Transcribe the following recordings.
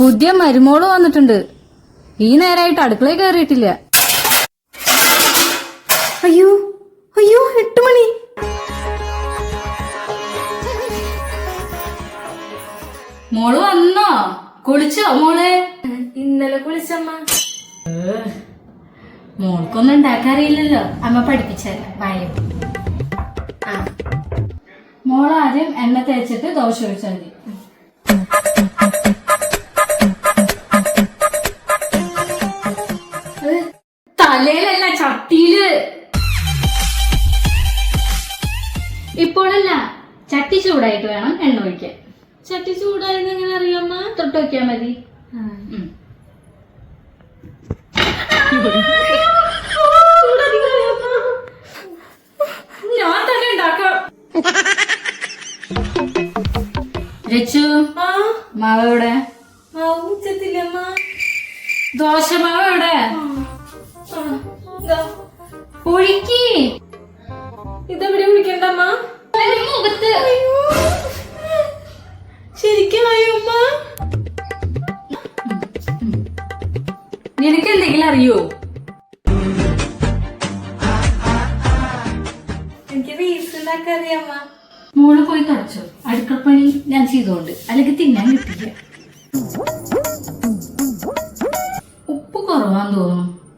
പുതിയ മരുമോൾ വന്നിട്ടുണ്ട്. ഈ നേരായിട്ട് അടുക്കളയിൽ കയറിയിട്ടില്ല അയ്യോ അയ്യോ എട്ട് മണി. മോൾ വന്നോ? കുളിച്ചോ മോളെ? ഇന്നലെ കുളിച്ചമ്മ. മോൾക്കൊന്നും ഉണ്ടാക്കാറിയില്ലല്ലോ. അമ്മ പഠിപ്പിച്ചല്ല വായോ. ആദ്യം എണ്ണ തേച്ചിട്ട് ദോശ ഒഴിച്ചാൽ മതി. ചട്ടിയിൽ. ഇപ്പോഴല്ല ചട്ടി ചൂടായിട്ട് വേണം എണ്ണ ഒഴിക്കാൻ. ചട്ടി ചൂടായിരുന്നു എങ്ങനെ അറിയാമ്മ തൊട്ട് വെക്കാൻ മതി. ഞാൻ തന്നെ ഉണ്ടാക്കാം. രച്ചു മാവ് എവിടെ? മാവ് ഉച്ചത്തില്ലമ്മ ദോശ മാവ് എവിടെ? ഒഴുക്കി ഇതെവിടെ വിളിക്കണ്ടമ്മ മുഖത്ത്. അമ്മ നിനക്ക് എന്തെങ്കിലും അറിയോ? എനിക്ക് റീൽസ് ഉണ്ടാക്കാൻ അറിയാമ്മ. മോൾ പോയി തുടച്ചോ. അടുക്കളപ്പണി ഞാൻ ചെയ്തോണ്ട്. അല്ലെങ്കിൽ തിന്നാൻ കിട്ടില്ല.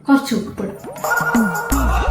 കുറച്ച് ഉപ്പ് ഇടാം